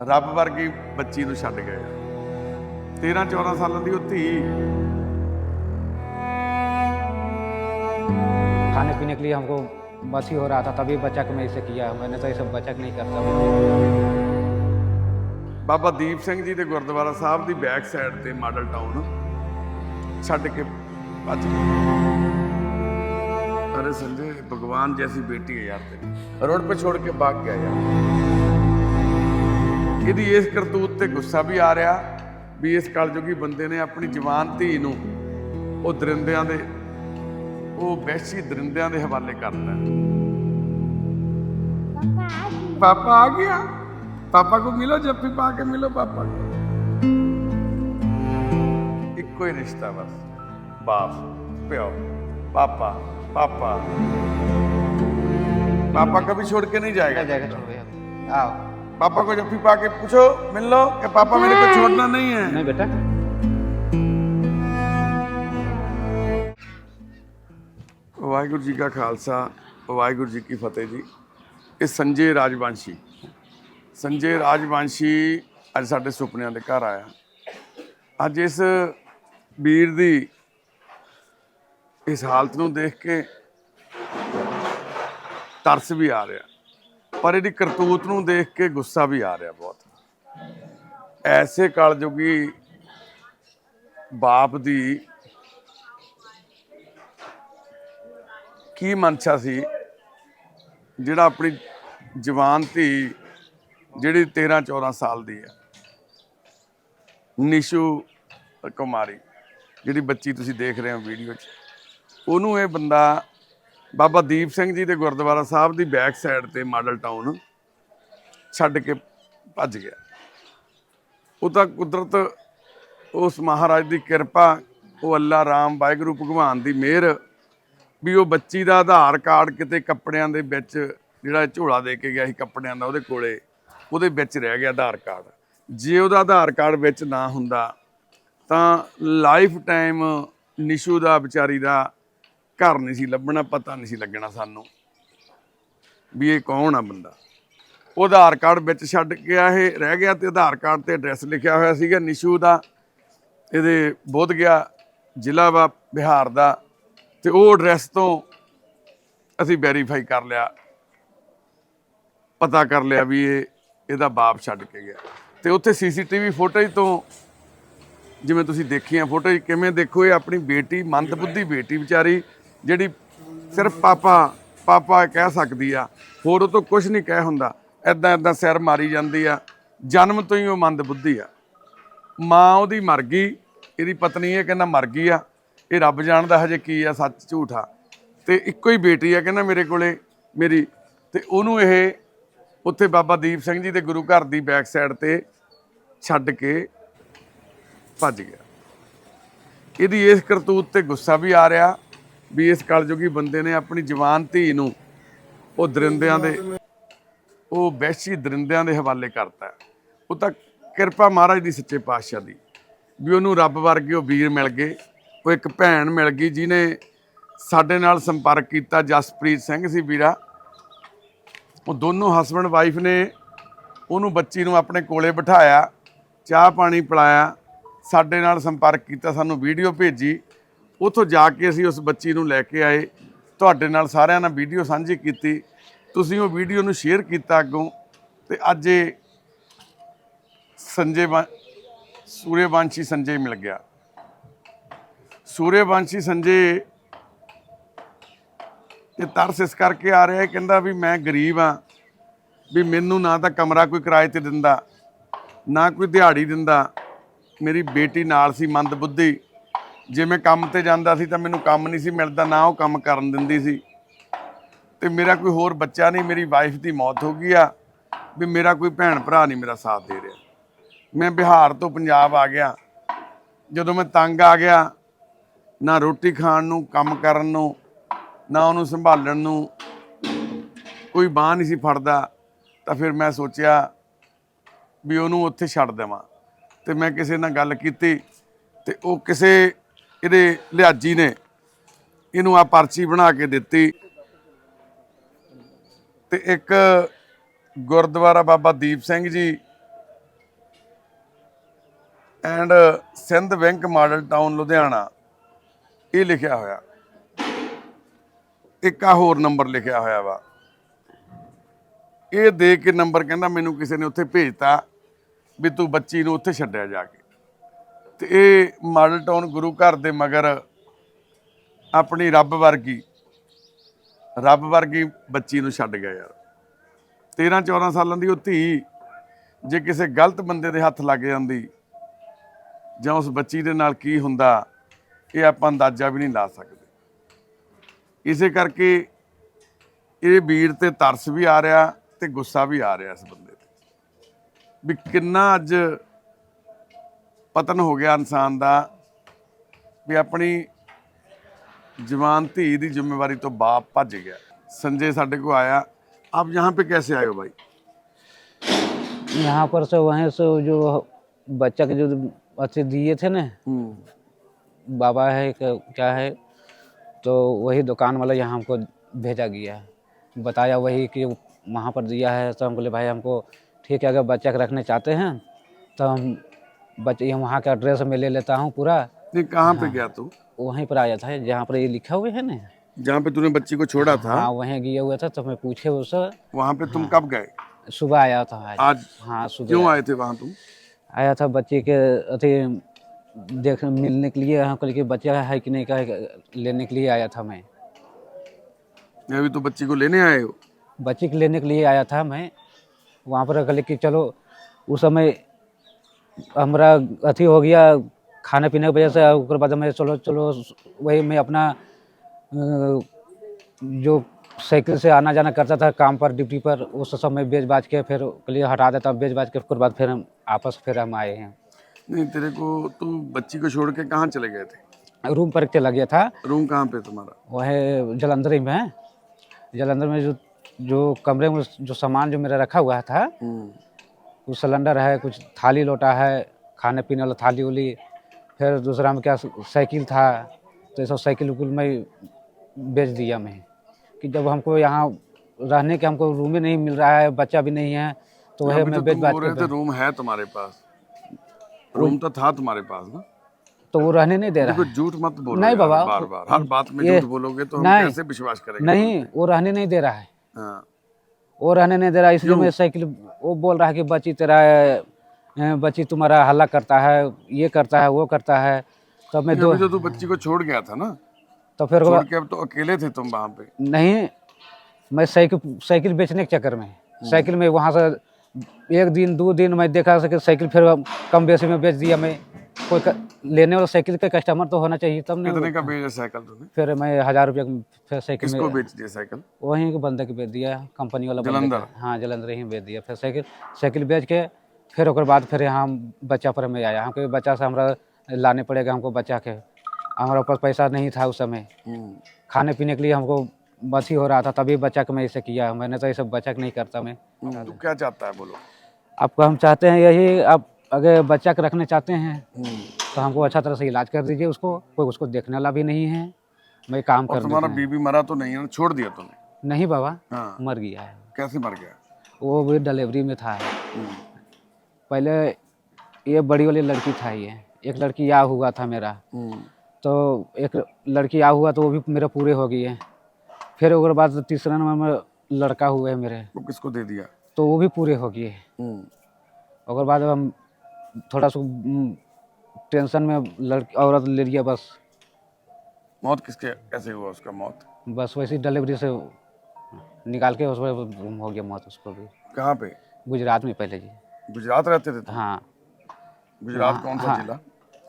ਰੱਬ ਵਰਗੀ ਬੱਚੀ ਨੂੰ ਛੱਡ ਗਏ 13 14 ਸਾਲਾਂ ਦੀ ਉਹ ਧੀ खाने पीने के लिए हमको बस ही हो रहा था तभी बच्चा को मैं इसे किया मैंने तो ये सब बच्चा को नहीं करता ਬਾਬਾ ਦੀਪ ਸਿੰਘ ਜੀ ਦੇ ਗੁਰਦੁਆਰਾ ਸਾਹਿਬ ਦੀ ਬੈਕ ਸਾਈਡ ਤੇ ਮਾਡਲ ਟਾਊਨ ਛੱਡ ਕੇ ਭੱਜ ਗਏ ਅਰੇ ਸੰਜੇ ਭਗਵਾਨ ਜੈਸੀ ਬੇਟੀ ਹੈ ਯਾਰ ਤੇਰੀ ਰੋਡ 'ਤੇ ਛੋੜ ਕੇ ਭਾਗ ਗਿਆ ਯਾਰ ਇਹਦੀ ਇਸ ਕਰਤੂਤ ਤੇ ਗੁੱਸਾ ਵੀ ਆ ਰਿਹਾ ਵੀ ਇਸ ਕਲਯੁਗੀ ਬੰਦੇ ਨੇ ਆਪਣੀ ਜਵਾਨ ਧੀ ਨੂੰ ਉਹ ਦਰਿੰਦਿਆਂ ਦੇ ਉਹ ਵਹਿਸ਼ੀ ਦਰਿੰਦਿਆਂ ਦੇ ਹਵਾਲੇ ਕਰਤਾ ਪਾਪਾ ਆ ਗਿਆ ਪਾਪਾ को मिलो जब भी पाके मिलो पापा को ਇੱਕੋ ਹੀ ਰਿਸ਼ਤਾ ਬਸ ਬਾਪ ਪਿਓ ਪਾਪਾ ਪਾਪਾ पापा कभी छोड़ के नहीं जाएगा क्या जाएगा छोड़ भैया आओ पापा को जब भी पाके पूछो मिल लो कि पापा मेरे को छोड़ना नहीं है नहीं बेटा ਵਾਹਿਗੁਰੂ ਜੀ ਕਾ ਖਾਲਸਾ ਵਾਹਿਗੁਰੂ ਜੀ ਕੀ ਫਤਿਹ ਜੀ ਇਹ ਸੰਜੇ ਰਾਜਵੰਸ਼ੀ ਸੰਜੇ ਰਾਜਵੰਸ਼ੀ ਅੱਜ ਸਾਡੇ ਸੁਪਨਿਆਂ ਦੇ ਘਰ ਆਇਆ ਅੱਜ ਇਸ ਵੀਰ ਦੀ ਇਸ ਹਾਲਤ ਨੂੰ ਦੇਖ ਕੇ ਤਰਸ ਵੀ ਆ ਰਿਹਾ ਪਰ ਇਹਦੀ ਕਰਤੂਤ ਨੂੰ ਦੇਖ ਕੇ ਗੁੱਸਾ ਵੀ ਆ ਰਿਹਾ ਬਹੁਤ। ਐਸੇ ਕਲਯੁਗੀ ਬਾਪ ਦੀ ਕੀ ਮਨਸ਼ਾ ਸੀ, ਜਿਹੜਾ ਆਪਣੀ ਜਵਾਨ ਧੀ ਜਿਹੜੀ 13 14 ਸਾਲ ਦੀ ਹੈ। ਨਿਸ਼ੂ ਕੁਮਾਰੀ, ਜਿਹੜੀ ਬੱਚੀ ਤੁਸੀਂ ਦੇਖ ਰਹੇ ਹੋ ਵੀਡੀਓ 'ਚ, ਉਹਨੂੰ ਇਹ ਬੰਦਾ ਬਾਬਾ ਦੀਪ ਸਿੰਘ ਜੀ ਦੇ ਗੁਰਦੁਆਰਾ ਸਾਹਿਬ ਦੀ ਬੈਕ ਸਾਈਡ ਤੇ ਮਾਡਲ ਟਾਊਨ ਛੱਡ ਕੇ ਭੱਜ ਗਿਆ। ਉਹ ਤਾਂ ਕੁਦਰਤ, ਉਸ ਮਹਾਰਾਜ ਦੀ ਕਿਰਪਾ, ਉਹ ਅੱਲਾ ਰਾਮ, ਵਾਹਿਗੁਰੂ ਭਗਵਾਨ ਦੀ ਮਿਹਰ ਵੀ ਉਹ ਬੱਚੀ ਦਾ ਆਧਾਰ ਕਾਰਡ ਕਿਤੇ ਕੱਪੜਿਆਂ ਦੇ ਵਿੱਚ ਜਿਹੜਾ ਝੋਲਾ ਦੇ ਕੇ ਗਿਆ ਸੀ ਕੱਪੜਿਆਂ ਦਾ ਉਹਦੇ ਕੋਲੇ, ਉਹਦੇ ਵਿੱਚ ਰਹਿ ਗਿਆ ਆਧਾਰ ਕਾਰਡ। ਜੇ ਉਹਦਾ ਆਧਾਰ ਕਾਰਡ ਵਿੱਚ ਨਾ ਹੁੰਦਾ ਤਾਂ ਲਾਈਫ ਟਾਈਮ ਨਿਸ਼ੂ ਦਾ, ਵਿਚਾਰੀ ਦਾ ਘਰ ਨਹੀਂ ਸੀ ਲੱਭਣਾ, ਪਤਾ ਨਹੀਂ ਸੀ ਲੱਗਣਾ ਸਾਨੂੰ ਵੀ ਇਹ ਕੌਣ ਆ ਬੰਦਾ। ਉਹ ਆਧਾਰ ਕਾਰਡ ਵਿੱਚ ਛੱਡ ਗਿਆ ਇਹ ਰਹਿ ਗਿਆ ਤੇ ਆਧਾਰ ਕਾਰਡ ਤੇ ਐਡਰੈਸ ਲਿਖਿਆ ਹੋਇਆ ਸੀਗਾ ਨਿਸ਼ੂ ਦਾ। ਇਹਦੇ ਬੋਧ ਗਿਆ, ਜ਼ਿਲ੍ਹਾ ਵਾ ਬਿਹਾਰ ਦਾ, ਤੇ ਉਹ ਐਡਰੈਸ ਤੋਂ ਅਸੀਂ ਵੈਰੀਫਾਈ ਕਰ ਲਿਆ। ਪਤਾ ਕਰ ਲਿਆ ਵੀ ਇਹ, ਇਹਦਾ ਬਾਪ ਛੱਡ ਕੇ ਗਿਆ। ਤੇ ਉੱਥੇ ਸੀਸੀਟੀਵੀ ਫੁਟੇਜ ਤੋਂ, ਜਿਵੇਂ ਤੁਸੀਂ ਦੇਖੀਆਂ ਫੋਟੋ ਕਿਵੇਂ ਦੇਖੋ ਇਹ ਆਪਣੀ ਬੇਟੀ, ਮੰਦਬੁੱਧੀ ਬੇਟੀ ਵਿਚਾਰੀ ਜਿਹੜੀ ਸਿਰਫ ਪਾਪਾ ਪਾਪਾ ਕਹਿ ਸਕਦੀ ਆ, ਹੋਰ ਉਹ ਤੋਂ ਕੁਝ ਨਹੀਂ ਕਹਿ ਹੁੰਦਾ। ਐਦਾਂ ਐਦਾਂ ਸਿਰ ਮਾਰੀ ਜਾਂਦੀ ਆ। ਜਨਮ ਤੋਂ ਹੀ ਉਹ ਮੰਦ ਬੁੱਧੀ ਆ। ਮਾਂ ਉਹਦੀ ਮਰ ਗਈ, ਇਹਦੀ ਪਤਨੀ ਇਹ ਕਹਿੰਦਾ ਮਰ ਗਈ ਆ। ਇਹ ਰੱਬ ਜਾਣਦਾ ਹਜੇ ਕੀ ਆ, ਸੱਚ ਝੂਠ ਆ। ਤੇ ਇੱਕੋ ਹੀ ਬੇਟੀ ਆ ਕਹਿੰਦਾ ਮੇਰੇ ਕੋਲੇ, ਮੇਰੀ। ਤੇ ਉਹਨੂੰ ਇਹ ਉੱਥੇ ਬਾਬਾ ਦੀਪ ਸਿੰਘ ਜੀ ਦੇ ਗੁਰੂ ਘਰ ਦੀ ਬੈਕ ਸਾਈਡ ਤੇ ਛੱਡ ਕੇ ਭੱਜ ਗਿਆ। ਇਹਦੀ ਇਸ ਕਰਤੂਤ ਤੇ ਗੁੱਸਾ ਵੀ ਆ ਰਿਹਾ। ਵੀ ਇਸ ਕਲਯੁਗੀ ਬੰਦੇ ਨੇ ਆਪਣੀ ਜਵਾਨ ਧੀ ਨੂੰ ਉਹ ਦਰਿੰਦਿਆਂ ਦੇ ਉਹ ਵਹਿਸ਼ੀ ਦਰਿੰਦਿਆਂ ਦੇ ਹਵਾਲੇ ਕਰਤਾ। ਉਹ ਤਾਂ ਕਿਰਪਾ ਮਹਾਰਾਜ ਦੀ ਸੱਚੇ ਪਾਤਸ਼ਾਹ ਦੀ। ਵੀ ਉਹਨੂੰ ਰੱਬ ਵਰਗੇ ਉਹ ਵੀਰ ਮਿਲ ਗਏ, ਉਹ ਇੱਕ ਭੈਣ ਮਿਲ ਗਈ ਜਿਹਨੇ ਸਾਡੇ ਨਾਲ ਸੰਪਰਕ ਕੀਤਾ, ਜਸਪ੍ਰੀਤ ਸਿੰਘ ਸੀ ਵੀਰਾ। ਉਹ ਦੋਨੋਂ ਹਸਬੰਡ ਵਾਈਫ ਨੇ ਉਹਨੂੰ ਬੱਚੀ ਨੂੰ ਆਪਣੇ ਕੋਲੇ ਬਿਠਾਇਆ, ਚਾਹ ਪਾਣੀ ਪਿਲਾਇਆ, ਸਾਡੇ ਨਾਲ ਸੰਪਰਕ ਕੀਤਾ, ਸਾਨੂੰ ਵੀਡੀਓ ਭੇਜੀ। ਉੱਥੋਂ ਜਾ ਕੇ ਅਸੀਂ ਉਸ ਬੱਚੀ ਨੂੰ ਲੈ ਕੇ ਆਏ। ਤੁਹਾਡੇ ਨਾਲ ਸਾਰਿਆਂ ਨਾਲ ਵੀਡੀਓ ਸਾਂਝੀ ਕੀਤੀ। ਤੁਸੀਂ ਉਹ ਵੀਡੀਓ ਨੂੰ ਸ਼ੇਅਰ ਕੀਤਾ ਅੱਗੋਂ। ਤੇ ਅੱਜ ਇਹ ਸੰਜੇ ਵੰ- ਸੂਰਯਵੰਸ਼ੀ ਸੰਜੇ ਮਿਲ ਗਿਆ। ਸੂਰਯਵੰਸ਼ੀ ਸੰਜੇ ਇਹ ਤਰਸ ਇਸ ਕਰਕੇ ਆ ਰਿਹਾ ਕਹਿੰਦਾ ਵੀ ਮੈਂ ਗਰੀਬ ਆ ਵੀ ਮੈਨੂੰ ਨਾ ਤਾਂ ਕਮਰਾ ਕੋਈ ਕਿਰਾਏ ਤੇ ਦਿੰਦਾ, ਨਾ ਕੋਈ ਦਿਹਾੜੀ ਦਿੰਦਾ। ਮੇਰੀ ਬੇਟੀ ਨਾਲ ਸੀ ਮੰਦ ਬੁੱਧੀ ਜੇ ਮੈਂ ਕੰਮ ਤੇ ਜਾਂਦਾ ਸੀ ਤਾਂ ਮੈਨੂੰ ਕੰਮ ਨਹੀਂ ਸੀ ਮਿਲਦਾ, ਨਾ ਉਹ ਕੰਮ ਕਰਨ ਦਿੰਦੀ ਸੀ। ਤੇ ਮੇਰਾ ਕੋਈ ਹੋਰ ਬੱਚਾ ਨਹੀਂ, ਮੇਰੀ ਵਾਈਫ ਦੀ ਮੌਤ ਹੋ ਗਈ ਆ, ਵੀ ਮੇਰਾ ਕੋਈ ਭੈਣ ਭਰਾ ਨਹੀਂ ਮੇਰਾ ਸਾਥ ਦੇ ਰਿਹਾ। ਮੈਂ ਬਿਹਾਰ ਤੋਂ ਪੰਜਾਬ ਆ ਗਿਆ। ਜਦੋਂ ਮੈਂ ਤੰਗ ਆ ਗਿਆ, ਨਾ ਰੋਟੀ ਖਾਣ ਨੂੰ, ਕੰਮ ਕਰਨ ਨੂੰ, ਨਾ ਉਹਨੂੰ ਸੰਭਾਲਣ ਨੂੰ, ਕੋਈ ਬਾਹ ਨਹੀਂ ਸੀ ਫੜਦਾ, ਤਾਂ ਫਿਰ ਮੈਂ ਸੋਚਿਆ ਵੀ ਉਹਨੂੰ ਉੱਥੇ ਛੱਡ ਦੇਵਾਂ। ਤੇ ਮੈਂ ਕਿਸੇ ਨਾਲ ਗੱਲ ਕੀਤੀ ਤੇ ਉਹ ਕਿਸੇ ਇਹਦੇ ਲਿਹਾਜੀ ਨੇ। ਇਹਨੂੰ ਆ ਪਰਚੀ ਬਣਾ ਕੇ ਦਿੱਤੀ। ਤੇ ਇੱਕ Gurdwara Baba Deep Singh ji and Sind bank Model Town, Ludhiana. ਇਹ ਲਿਖਿਆ ਹੋਇਆ। ਇੱਕ ਆ ਹੋਰ ਨੰਬਰ ਲਿਖਿਆ ਹੋਇਆ ਵਾ। ਇਹ ਦੇ ਕੇ ਨੰਬਰ ਕਹਿੰਦਾ ਮੈਨੂੰ ਕਿਸੇ ਨੇ ਉੱਥੇ ਭੇਜਤਾ ਵੀ ਤੂੰ ਬੱਚੀ ਨੂੰ ਉੱਥੇ ਛੱਡਿਆ ਜਾ ਕੇ। ਤੇ ਇਹ ਮਾਡਲ ਟਾਊਨ ਗੁਰੂ ਘਰ ਦੇ ਮਗਰ ਆਪਣੀ ਰੱਬ ਵਰਗੀ ਰੱਬ ਵਰਗੀ ਬੱਚੀ ਨੂੰ ਛੱਡ ਗਿਆ ਯਾਰ। 13 14 ਸਾਲਾਂ ਦੀ ਉਹ ਧੀ ਜੇ ਕਿਸੇ ਗਲਤ ਬੰਦੇ ਦੇ ਹੱਥ ਲੱਗ ਜਾਂਦੀ ਜਾਂ ਉਸ ਬੱਚੀ ਦੇ ਨਾਲ ਕੀ ਹੁੰਦਾ, ਇਹ ਆਪਾਂ ਅੰਦਾਜ਼ਾ ਵੀ ਨਹੀਂ ਲਾ ਸਕਦੇ। ਇਸੇ ਕਰਕੇ ਇਹ ਵੀਰ ਤੇ ਤਰਸ ਵੀ ਆ ਰਿਹਾ ਤੇ ਗੁੱਸਾ ਵੀ ਆ ਰਿਹਾ ਇਸ ਬੰਦੇ ਤੇ। ਵੀ ਕਿੰਨਾ ਅੱਜ ਪਤਨ ਹੋ ਗਿਆ ਇਨਸਾਨ ਦਾ ਵੀ ਆਪਣੀ ਜਵਾਨ ਧੀ ਦੀ ਜ਼ਿੰਮੇਵਾਰੀ ਤੋਂ ਬਾਪ ਭੱਜ ਗਿਆ ਸੰਜੇ ਸਾਡੇ को आया आप यहाँ पे कैसे आए हो भाई यहाँ पर से वहीं से जो बच्चा के जो अच्छे दिए थे ना हम्म बाबा है कि क्या है तो वही दुकान वाला यहाँ हमको भेजा गया है बताया वही कि वहाँ पर दिया है तो हम बोले भाई हमको ठीक है अगर बच्चा के रखने चाहते हैं तो हम बच्चे वहाँ का एड्रेस मैं ले लेता हूँ पूरा। नहीं कहाँ पे गया तू? वहीं पर आया था जहाँ पर ये लिखा हुआ है ना। जहाँ पे तूने बच्ची को छोड़ा था? हाँ वहीं गया हुआ था तो मैं पूछे उससे। वहाँ पे तुम कब गए? सुबह आया था आज। आज? हाँ सुबह क्यों आए थे वहाँ तुम? आया था बच्चे के अथी देख मिलने के लिए यहाँ कल के बच्चा है कि नहीं का लेने के लिए आया था मैं। मैं अभी तो बच्ची को लेने आए हो। बच्ची के लेने के लिए आया था मैं। वहाँ पर कल कि चलो उस समय हमारा अथी हो गया खाने पीने की वजह से उसके बाद मैं चलो चलो वही मैं अपना जो साइकिल से आना जाना करता था काम पर ड्यूटी पर उस समय बेच बाज के फिर के लिए हटा देता हूँ बेच बाज के उसके बाद फिर हम आपस फिर हम आए हैं। नहीं तेरे को तू बच्ची को छोड़ के कहाँ चले गए थे? रूम पर चला गया था। रूम कहाँ पे तुम्हारा? वह जलंधर ही में। है जलंधर में जो जो कमरे में जो सामान जो मेरा रखा हुआ था हम्म। कुछ सिलेंडर है कुछ थाली लोटा है खाने पीने वाला थाली उली फिर दूसरा में क्या साइकिल था तो ये सब साइकिल उकिल में बेच दिया मैं कि जब हमको यहाँ रहने के हमको रूम ही नहीं मिल रहा है बच्चा भी नहीं है तो वह मैं तो बेच थे रूम है तुम्हारे पास। रूम तो था तुम्हारे पास ना? तो वो रहने नहीं दे रहा। झूठ मत बोलो नहीं बाबा, बार बार। हर बात में झूठ बोलोगे तो हम कैसे विश्वास करेंगे? नहीं वो रहने नहीं दे रहा है। हाँ। वो रहने नहीं दे रहा इसलिए मैं साइकिल वो बोल रहा है कि बच्ची तेरा बच्ची तुम्हारा हल्ला करता है ये करता है वो करता है। तब मैं दो तो तू बच्ची को छोड़ गया था ना? तो फिर छोड़ के अब तो अकेले थे तुम वहाँ पे। नहीं मैं साइकिल साइकिल बेचने के चक्कर में। साइकिल में वहाँ से एक दिन दो दिन मैं देखा कि साइकिल फिर कम बेसी में बेच दिया मैं। कोई क- लेने वाला साइकिल का कस्टमर तो होना चाहिए तब कितने का बेचा साइकिल तूने? फिर मैं हज़ार रुपया की फिर साइकिल किसको बेच दिया साइकिल? वहीं के बंदे के बेच दिया कंपनी वाला जलंधर? हाँ जलंधर ही बेच दिया। फिर साइकिल साइकिल बेच के फिर ओकर बाद फिर यहाँ बच्चा पर में आया। हमको बच्चा से हमारा लाने पड़ेगा हमको बच्चा के। हमारे पास पैसा नहीं था उस समय। हम्म। खाने पीने के लिए हमको बस ही हो रहा था तभी बच्चा को मैं ऐसे किया। मैंने तो ये सब बच्चा नहीं करता मैं। हम्म, क्या चाहता है बोलो? आपको हम चाहते हैं यही आप अगर बच्चा के रखने चाहते हैं हम्म, तो हमको अच्छा तरह से इलाज कर दीजिए उसको कोई उसको देखने वाला भी नहीं है। मैं काम कर तुम्हारा बीबी मरा तो नहीं है छोड़ दिया हूँ। नहीं बाबा हाँ। मर गया है। कैसे मर गया? वो भी डिलीवरी में था। हम्म, पहले ये बड़ी वाली लड़की था ये। एक लड़की आ हुआ था मेरा। हम्म, तो एक लड़की आ हुआ तो वो भी मेरे पूरे हो गई है। फिर उसके बाद तीसरा नंबर में लड़का हुआ है मेरे। वो किसको दे दिया? तो वो भी पूरे हो गए। और बाद हम थोड़ा सा हम्म, टेंशन में लड़की औरत ले लिया बस। मौत किसके कैसे हुआ उसका मौत? बस वैसी डिलीवरी से निकाल के उसको हो गया मौत उसको भी। कहाँ पे? गुजरात में पहले जी। गुजरात रहते थे? हाँ। गुजरात कौन सा हाँ। जिला?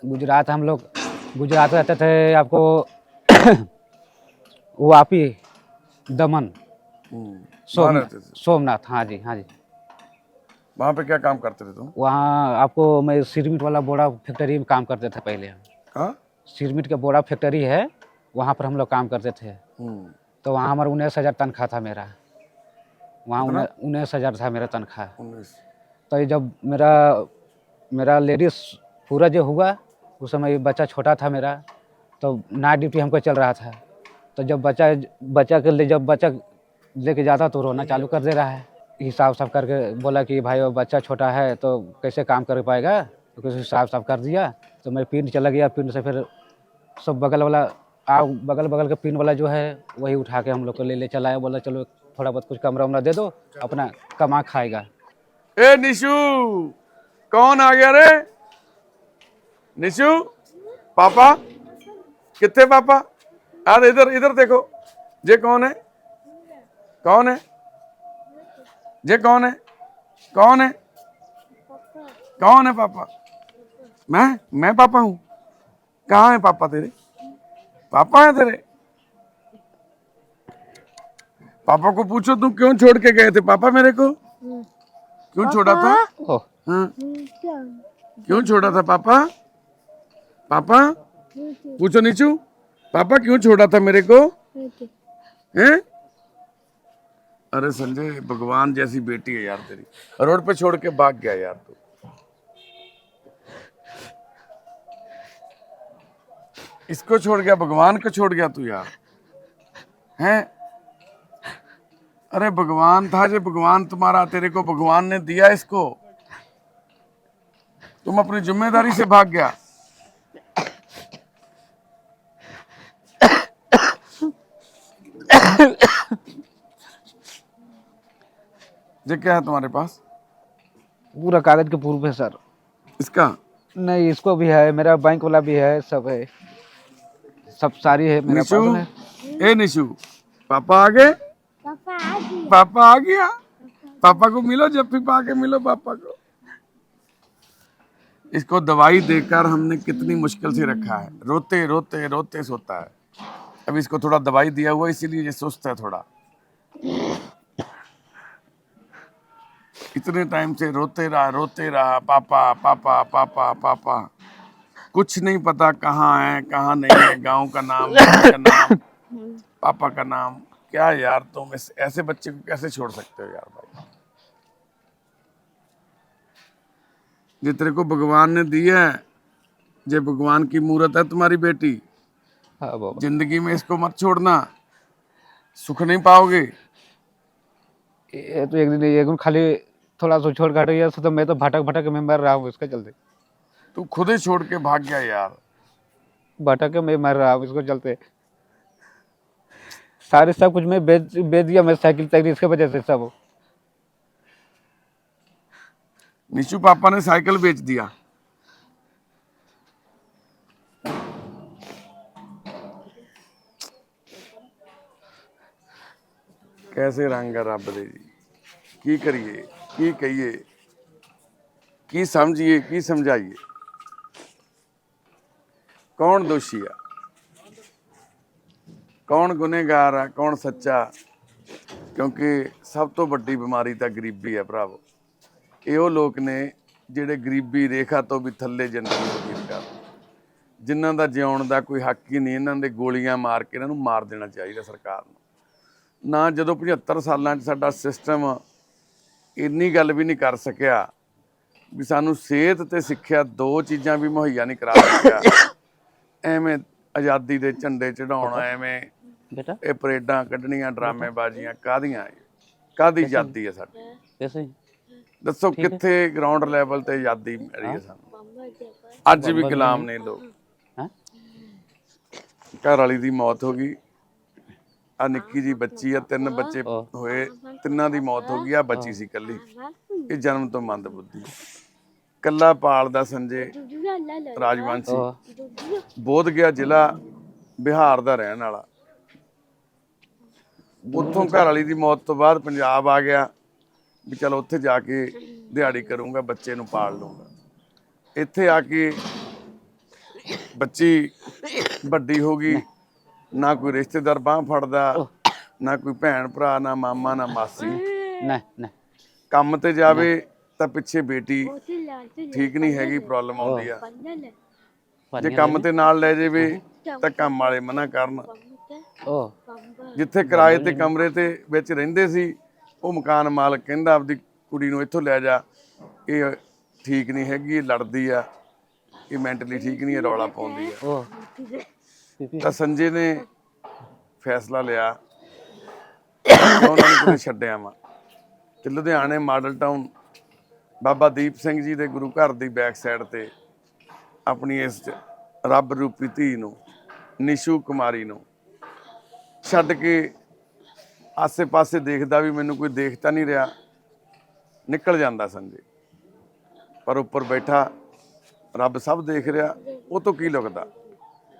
गुजरात हम लोग गुजरात रहते थे आपको वापी दमन। हम्म, वहाँ सोम रहते थे? सोमनाथ हाँ जी हाँ जी। वहाँ पे क्या काम करते थे तुम? वहाँ आपको मैं सिरमिट वाला बोरा फैक्ट्री में काम करते थे पहले। हम कहाँ सिरमिट का बोरा फैक्ट्री है वहाँ पर हम लोग काम करते थे। हम्म, तो वहाँ हमारा उन्नीस हज़ार तनख्वाह था मेरा। वहाँ उन्नीस उन्नीस हज़ार था मेरा तनख्वाह। तो ये जब मेरा मेरा लेडीज़ पूरा जो हुआ उस समय बच्चा छोटा था मेरा तो नाइट ड्यूटी हमको चल रहा था। तो जब बच्चा बच्चा के लिए जब बच्चा लेके जाता तो रोना चालू कर दे रहा है। हिसाब सब करके बोला कि, भाई वो बच्चा छोटा है तो कैसे काम कर पाएगा? तो कुछ साफ़ साफ़ कर दिया। तो मैं पिन चला गया। पिन से फिर सब बगल वाला आ बगल बगल का पिन वाला जो है, वही उठा के हम लोग को ले ले चलाया बोला, चलो, थोड़ा बहुत कुछ कमरा वमरा दे दो, अपना कमा खाएगा। ए, निशु! कौन आ गया रे? निशु? पापा? कितने पापा? यार, इधर इधर देखो। ये कौन है? कौन है? ये कौन है? कौन है? कौन है पापा? मैं? मैं पापा हूँ। कहाँ है पापा तेरे? पापा है तेरे? पापा को पूछो तुम क्यों छोड़ के गए थे? पापा मेरे को? क्यों छोड़ा था? हाँ। क्यों छोड़ा था पापा? पापा? पूछो नीचू। पापा क्यों छोड़ा था मेरे को? हैं? अरे संजय, भगवान जैसी बेटी है यार तेरी। रोड पे छोड़ के भाग गया यार तू। इसको छोड़ गया, भगवान को छोड़ गया तू यार। हैं? अरे भगवान था जो, भगवान तुम्हारा, तेरे को भगवान ने दिया इसको। तुम अपनी ज़िम्मेदारी से भाग गया। ये क्या है तुम्हारे पास? पूरा कागज़ के पूर्व है सर। इसका? नहीं इसको भी है मेरा बैंक वाला भी है सब है। सब सारी है मेरा निशु? पास है ए निशु पापा आ गए। पापा आ गया? पापा को मिलो जब भी पाके मिलो पापा को। इसको दवाई देकर हमने कितनी मुश्किल से रखा है। रोते रोते रोते सोता है। अब इसको थोड़ा दवाई दिया हुआ इसीलिए ये सुस्त है थोड़ा। इतने टाइम से रोते रहा रोते रहा पापा पापा पापा पापा। कुछ नहीं पता कहाँ है कहाँ नहीं है गाँव का नाम का नाम पापा का नाम। क्या यार तुम इस ऐसे बच्चे को कैसे छोड़ सकते हो यार भाई? ये तेरे को भगवान ने दिया है। ये भगवान की मूर्त है तुम्हारी बेटी। हाँ ज़िंदगी में इसको मत छोड़ना। सुख नहीं पाओगे। ये तो एक दिन एक दिन खाली थोड़ा सा छोड़ घाट गया तो मैं तो भटक भटक में मर रहा हूँ इसके चलते। तू खुद ही छोड़ के भाग गया यार। भटक के मैं मर रहा हूँ इसको चलते। सारे सब कुछ मैं बेच बेच दिया मैं साइकिल तक इसके वजह से सब। निशु पापा ने साइकिल बेच दिया। कैसे रंग रब दे जी? की करिए? ਕੀ ਕਹੀਏ? ਕੀ ਸਮਝੀਏ, ਕੀ ਸਮਝਾਈਏ? ਕੌਣ ਦੋਸ਼ੀ ਆ? ਕੌਣ ਗੁਨੇਗਾਰ ਆ, ਕੌਣ ਸੱਚਾ? ਕਿਉਂਕਿ ਸਭ ਤੋਂ ਵੱਡੀ ਬਿਮਾਰੀ ਤਾਂ ਗਰੀਬੀ ਹੈ ਭਰਾਵੋ। ਇਹ ਉਹ ਲੋਕ ਨੇ ਜਿਹੜੇ ਗਰੀਬੀ ਰੇਖਾ ਤੋਂ ਵੀ ਥੱਲੇ ਜ਼ਿੰਦਗੀ ਬਤੀਤ ਕਰ ਜਿਨ੍ਹਾਂ ਦਾ ਜਿਉਣ ਦਾ ਕੋਈ ਹੱਕ ਹੀ ਨਹੀਂ, ਇਹਨਾਂ ਦੇ ਗੋਲੀਆਂ ਮਾਰ ਕੇ ਇਹਨਾਂ ਨੂੰ ਮਾਰ ਦੇਣਾ ਚਾਹੀਦਾ ਸਰਕਾਰ ਨੂੰ। ਨਾ ਜਦੋਂ 75 ਸਾਲਾਂ 'ਚ ਸਾਡਾ ਸਿਸਟਮ ਇੰਨੀ ਗੱਲ ਵੀ ਨਹੀਂ ਕਰ ਸਕਿਆ ਵੀ ਸਾਨੂੰ ਸਿਹਤ ਤੇ ਸਿੱਖਿਆ ਦੋ ਚੀਜ਼ਾਂ ਵੀ ਮੁਹੱਈਆ ਨਹੀਂ ਕਰਾ ਸਕਿਆ। ਐਵੇਂ ਆਜ਼ਾਦੀ ਦੇ ਝੰਡੇ ਚੜਾਉਣਾ ਐਵੇਂ ਬੇਟਾ। ਇਹ ਪਰੇਡਾਂ ਕੱਢਣੀਆਂ ਡਰਾਮੇਬਾਜ਼ੀਆਂ ਕਾਦੀਆਂ ਕਾਦੀ ਆਜ਼ਾਦੀ ਹੈ ਸਾਡੀ? ਦੱਸੋ ਕਿੱਥੇ ਗਰਾਊਂਡ ਲੈਵਲ ਤੇ ਆਜ਼ਾਦੀ ਮਿਲੀ ਹੈ ਸਾਨੂੰ? ਅੱਜ ਵੀ ਗੁਲਾਮ ਨੇ ਲੋਕ। ਘਰ ਵਾਲੀ ਦੀ ਮੌਤ ਹੋ ਗਈ। ਆ ਨਿੱਕੀ ਜੀ ਬੱਚੀ ਆ ਤਿੰਨ ਬੱਚੇ ਹੋਏ ਤਿੰਨਾਂ ਦੀ ਮੌਤ ਹੋ ਗਈ ਆ ਬੱਚੀ ਸੀ ਕੱਲੀ ਇਹ ਜਨਮ ਤੋਂ ਮੰਦ ਬੁੱਧੀ। ਕੱਲਾ ਪਾਲਦਾ ਸੰਜੇ ਰਾਜਵੰਸ਼ੀ ਬੋਧ ਗਿਆ ਜ਼ਿਲ੍ਹਾ ਬਿਹਾਰ ਦਾ ਰਹਿਣ ਵਾਲਾ। ਉੱਥੋਂ ਘਰ ਵਾਲੀ ਦੀ ਮੌਤ ਤੋਂ ਬਾਅਦ ਪੰਜਾਬ ਆ ਗਿਆ। ਵੀ ਚਲ ਉੱਥੇ ਜਾ ਕੇ ਦਿਹਾੜੀ ਕਰੂੰਗਾ ਬੱਚੇ ਨੂੰ ਪਾਲ ਲੂੰਗਾ ਇੱਥੇ ਆ ਕੇ ਬੱਚੀ ਵੱਡੀ ਹੋ ਗਈ। ਨਾ ਕੋਈ ਰਿਸ਼ਤੇਦਾਰ ਬਾਹ ਫੜਦਾ ਨਾ ਕੋਈ ਭੈਣ ਭਰਾ ਨਾ ਮਾਮਾ ਨਾ ਮਾਸੀ। ਨਾ ਨਾ। ਕੰਮ ਤੇ ਜਾਵੇ ਤਾਂ ਪਿੱਛੇ ਬੇਟੀ ਠੀਕ ਨਹੀਂ ਹੈਗੀ ਪ੍ਰੋਬਲਮ ਆਉਂਦੀ ਆ। ਜੇ ਕੰਮ ਤੇ ਨਾਲ ਲੈ ਜਾਵੇ ਤਾਂ ਕੰਮ ਵਾਲੇ ਮਨਾ ਕਰਨ। ਜਿੱਥੇ ਕਿਰਾਏ ਤੇ ਕਮਰੇ ਤੇ ਵਿੱਚ ਰਹਿੰਦੇ ਸੀ ਉਹ ਮਕਾਨ ਮਾਲਕ ਕਹਿੰਦਾ ਆਪਦੀ ਕੁੜੀ ਨੂੰ ਇੱਥੋਂ ਲੈ ਜਾ। ਇਹ ਠੀਕ ਨਹੀਂ ਹੈਗੀ ਲੜਦੀ ਆ। ਇਹ ਮੈਂਟਲੀ ਠੀਕ ਨਹੀਂ ਰੌਲਾ ਪਾਉਂਦੀ ਆ। ओ ਤਾਂ ਸੰਜੇ ਨੇ ਫੈਸਲਾ ਲਿਆ ਉਹਨਾਂ ਨੂੰ ਕਿਤੇ ਛੱਡਿਆ ਵਾ। ਤੇ ਲੁਧਿਆਣੇ ਮਾਡਲ ਟਾਊਨ ਬਾਬਾ ਦੀਪ ਸਿੰਘ ਜੀ ਦੇ ਗੁਰੂ ਘਰ ਦੀ ਬੈਕ ਸਾਈਡ ਤੇ ਆਪਣੀ ਇਸ ਰੱਬ ਰੂਪੀ ਧੀ ਨੂੰ, ਨਿਸ਼ੂ ਕੁਮਾਰੀ ਨੂੰ ਛੱਡ ਕੇ ਆਸੇ-ਪਾਸੇ ਦੇਖਦਾ ਵੀ ਮੈਨੂੰ ਕੋਈ ਦੇਖ ਨਹੀਂ ਰਿਹਾ, ਨਿਕਲ ਜਾਂਦਾ ਸੰਜੇ। ਪਰ ਉੱਪਰ ਬੈਠਾ, ਰੱਬ ਸਭ ਦੇਖ ਰਿਹਾ, ਉਹ ਤੋਂ ਕੀ ਲੁਕਦਾ?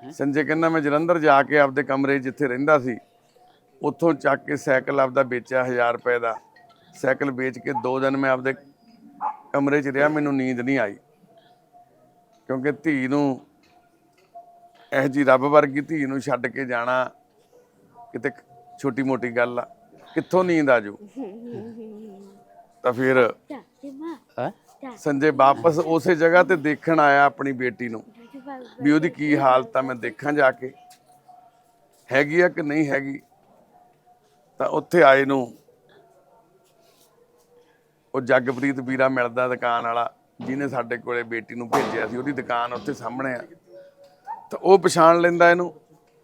ਸੰਜੇ ਕਹਿੰਦਾ ਮੈਂ ਜਲੰਧਰ ਜਾ ਕੇ ਆਪਦੇ ਕਮਰੇ ਜਿੱਥੇ ਰਹਿੰਦਾ ਸੀ ਉੱਥੋਂ ਚੱਕ ਕੇ ਸਾਈਕਲ ਆਪਦਾ ਵੇਚਿਆ 1000 ਰੁਪਏ ਦਾ। ਸਾਈਕਲ ਵੇਚ ਕੇ ਦੋ ਦਿਨ ਮੈਂ ਆਪਦੇ ਕਮਰੇ 'ਚ ਰਿਹਾ ਮੈਨੂੰ ਨੀਂਦ ਨਹੀਂ ਆਈ। ਕਿਉਂਕਿ ਧੀ ਨੂੰ ਇਹ ਜੀ ਰੱਬ ਵਰਗੀ ਧੀ ਨੂੰ ਛੱਡ ਕੇ ਜਾਣਾ ਕਿਤੇ ਛੋਟੀ ਮੋਟੀ ਗੱਲ ਆ। ਕਿੱਥੋਂ ਨੀਂਦ ਆ ਜੂ ਤਾਂ ਫਿਰ? ਸੰਜੇ ਵਾਪਸ ਉਸੇ ਜਗ੍ਹਾ ਤੇ ਦੇਖਣ ਆਇਆ ਆਪਣੀ ਬੇਟੀ ਨੂੰ। ਵੀ ਉਹਦੀ ਕੀ ਹਾਲਤ ਆ, ਮੈਂ ਦੇਖਾਂ ਜਾ ਕੇ। ਹੈਗੀ ਆ ਕਿ ਨਹੀਂ ਹੈਗੀ? ਤਾਂ ਉੱਥੇ ਆਏ ਨੂੰ ਉਹ ਜਗਪ੍ਰੀਤ ਵੀਰਾ ਮਿਲਦਾ ਦੁਕਾਨ ਵਾਲਾ, ਜਿਹਨੇ ਸਾਡੇ ਕੋਲੇ ਬੇਟੀ ਨੂੰ ਭੇਜਿਆ ਸੀ, ਉਹਦੀ ਦੁਕਾਨ ਉੱਥੇ ਸਾਹਮਣੇ ਆ। ਤਾਂ ਉਹ ਪਛਾਣ ਲੈਂਦਾ ਇਹਨੂੰ,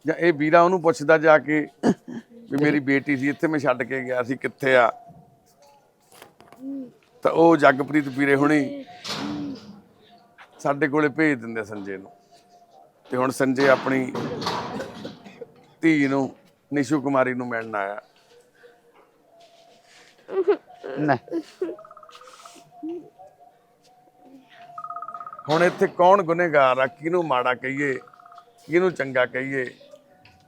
ਜਾਂ ਇਹ ਵੀਰਾ ਉਹਨੂੰ ਪੁੱਛਦਾ ਜਾ ਕੇ ਵੀ ਮੇਰੀ ਬੇਟੀ ਸੀ, ਇੱਥੇ ਮੈਂ ਛੱਡ ਕੇ ਗਿਆ ਸੀ, ਕਿੱਥੇ ਆ? ਤਾਂ ਉਹ ਜਗਪ੍ਰੀਤ ਵੀਰੇ ਹੁਣੀ ਸਾਡੇ ਕੋਲੇ ਭੇਜ ਦਿੰਦੇ ਸੰਜੇ ਨੂੰ। ਤੇ ਹੁਣ ਸੰਜੇ ਆਪਣੀ ਧੀ ਨੂੰ ਨਿਸ਼ੂ ਕੁਮਾਰੀ ਨੂੰ ਮਿਲਣ ਆਇਆ। नहीं ਹੁਣ ਇੱਥੇ ਕੌਣ ਗੁਨੇਗਾਰ ਆ? ਕਿਹਨੂੰ ਮਾੜਾ ਕਹੀਏ? ਕਿਹਨੂੰ ਚੰਗਾ ਕਹੀਏ?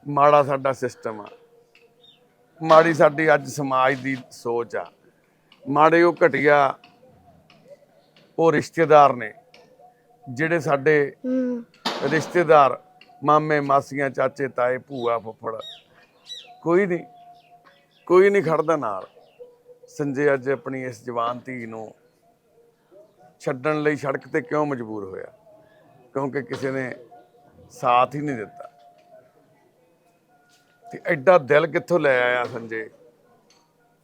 ਮਾੜਾ ਸਾਡਾ ਸਿਸਟਮ ਆ। ਮਾੜੀ ਸਾਡੀ ਅੱਜ ਸਮਾਜ ਦੀ ਸੋਚ ਆ। ਮਾੜੇ ਉਹ ਘਟਿਆ ਉਹ ਰਿਸ਼ਤੇਦਾਰ ਨੇ ਜਿਹੜੇ ਸਾਡੇ ਰਿਸ਼ਤੇਦਾਰ, ਮਾਮੇ, ਮਾਸੀਆਂ, ਚਾਚੇ, ਤਾਏ, ਭੂਆ, ਫੁੱਫੜ। ਕੋਈ ਨਹੀਂ ਕੋਈ ਨਹੀਂ ਖੜਦਾ ਨਾਲ। ਸੰਜੇ ਅੱਜ ਆਪਣੀ ਇਸ ਜਵਾਨ ਧੀ ਨੂੰ ਛੱਡਣ ਲਈ ਸੜਕ ਤੇ ਕਿਉਂ ਮਜਬੂਰ ਹੋਇਆ? ਕਿਉਂਕਿ ਕਿਸੇ ਨੇ ਸਾਥ ਹੀ ਨਹੀਂ ਦਿੱਤਾ। ਤੇ ਐਡਾ ਦਿਲ ਕਿੱਥੋਂ ਲੈ ਆਇਆ ਸੰਜੇ,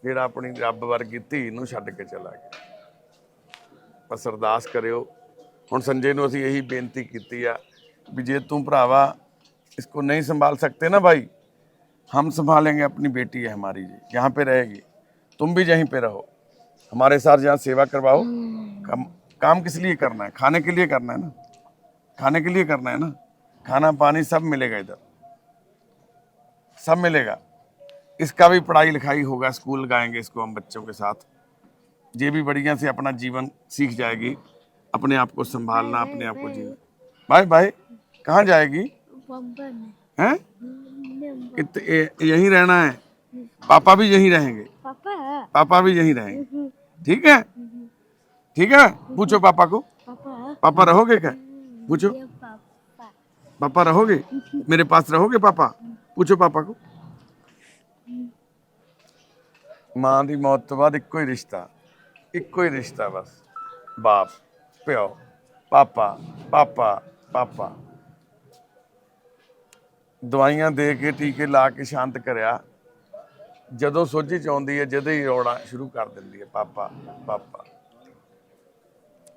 ਜਿਹੜਾ ਆਪਣੀ ਰੱਬ ਵਰਗੀ ਧੀ ਨੂੰ ਛੱਡ ਕੇ ਚਲਾ ਗਿਆ? ਬਸ ਅਰਦਾਸ ਕਰਿਓ, ਹੁਣ ਸੰਜੇ ਨੂੰ ਅਸੀਂ ਇਹੀ ਬੇਨਤੀ ਕੀਤੀ ਆ भी जे तुम भरावा, इसको नहीं संभाल सकते ना भाई। हम संभालेंगे, अपनी बेटी है हमारी जी, यहाँ पे रहेगी। तुम भी यहीं पे रहो। हमारे साथ यहाँ सेवा करवाओ काम काम किस लिए करना है? खाने के लिए करना है ना? खाने के लिए करना है ना? खाना, पानी सब मिलेगा इधर। सब मिलेगा। इसका भी पढ़ाई लिखाई होगा, स्कूल गाएँगे इसको हम बच्चों के साथ। ये भी बढ़िया से अपना जीवन सीख जाएगी। अपने आप को संभालना, अपने आप को जीना। बाय बाय कहाँ जाएगी हैं कित ये- यहीं रहना है पापा भी यहीं रहेंगे पापा पापा भी यहीं रहेंगे ठीक है ठीक है पूछो पापा को पापा पापा रहोगे क्या पूछो ये पापा पापा रहोगे मेरे पास रहोगे पापा पूछो पापा को ਮਾਂ ਦੀ ਮੌਤ ਤੋਂ ਬਾਅਦ ਇੱਕੋ ਹੀ ਰਿਸ਼ਤਾ ਇੱਕੋ ਹੀ ਰਿਸ਼ਤਾ ਬਸ ਬਾਪ ਪਿਓ ਪਾਪਾ ਪਾਪਾ ਪਾਪਾ ਦਵਾਈਆਂ ਦੇ ਕੇ ਟੀਕੇ ਲਾ ਕੇ ਸ਼ਾਂਤ ਕਰਿਆ ਜਦੋਂ ਸੋਝੀ ਚ ਆਉਂਦੀ ਹੈ ਜਦੇ ਹੀ ਰੋਣਾ ਸ਼ੁਰੂ ਕਰ ਦਿੰਦੀ है पापा पापा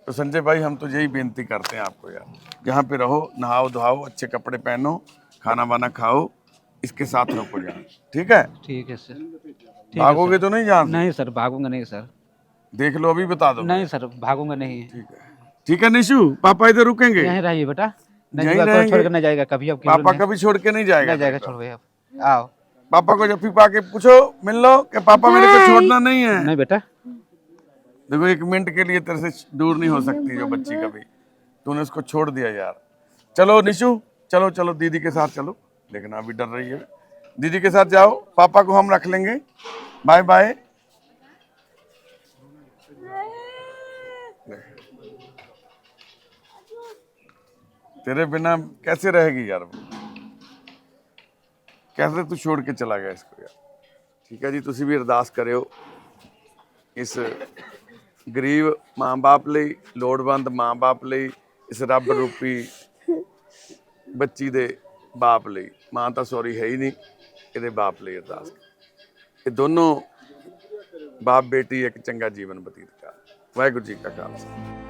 तो संजय भाई हम तो यही बेनती करते हैं आपको यार यहाँ पे रहो नहाओ धोआओ अच्छे कपड़े पहनो खाना वाना खाओ इसके साथ रहो यहाँ ठीक है ठीक है सर भागोगे तो नहीं जान नहीं सर भागूंगा नहीं सर देख लो अभी बता दो नहीं सर भागूंगा नहीं ठीक है ठीक है निशु पापा इधर रुकेंगे यहीं रहिए बेटा नहीं तो। छोड़ कर नहीं जाएगा कभी अब पापा कभी छोड़ के नहीं जाएगा। नहीं जाएगा छोड़ भैया आओ। पापा को जब पा के पूछो मिल लो कि पापा मेरे को छोड़ना नहीं है। नहीं बेटा। देखो एक मिनट के लिए तेरे से दूर नहीं हो सकती जो बच्ची कभी। तूने उसको छोड़ दिया यार। चलो निशु चलो चलो दीदी के साथ चलो। लेकिन अभी डर रही है। दीदी के साथ जाओ पापा को हम रख लेंगे। बाय बाय तेरे बिना कैसे रहेगी यार वो कैसे तू छोड़ के चला गया इसको यार ਠੀਕ ਹੈ ਜੀ ਤੁਸੀਂ ਵੀ ਅਰਦਾਸ ਕਰਿਓ ਇਸ ਗਰੀਬ ਮਾਂ-ਬਾਪ ਲਈ ਲੋੜਵੰਦ ਮਾਂ-ਬਾਪ ਲਈ ਇਸ ਰੱਬ ਰੂਪੀ ਬੱਚੀ ਦੇ ਬਾਪ ਲਈ ਮਾਂ ਤਾਂ ਸੌਰੀ ਹੈ ਹੀ ਨਹੀਂ ਇਹਦੇ ਬਾਪ ਲਈ ਅਰਦਾਸ ਇਹ ਦੋਨੋਂ ਬਾਪ ਬੇਟੀ ਇੱਕ ਚੰਗਾ ਜੀਵਨ ਬਤੀਤ ਕਰ ਵਾਹਿਗੁਰੂ ਜੀ ਕਾ ਖਾਲਸਾ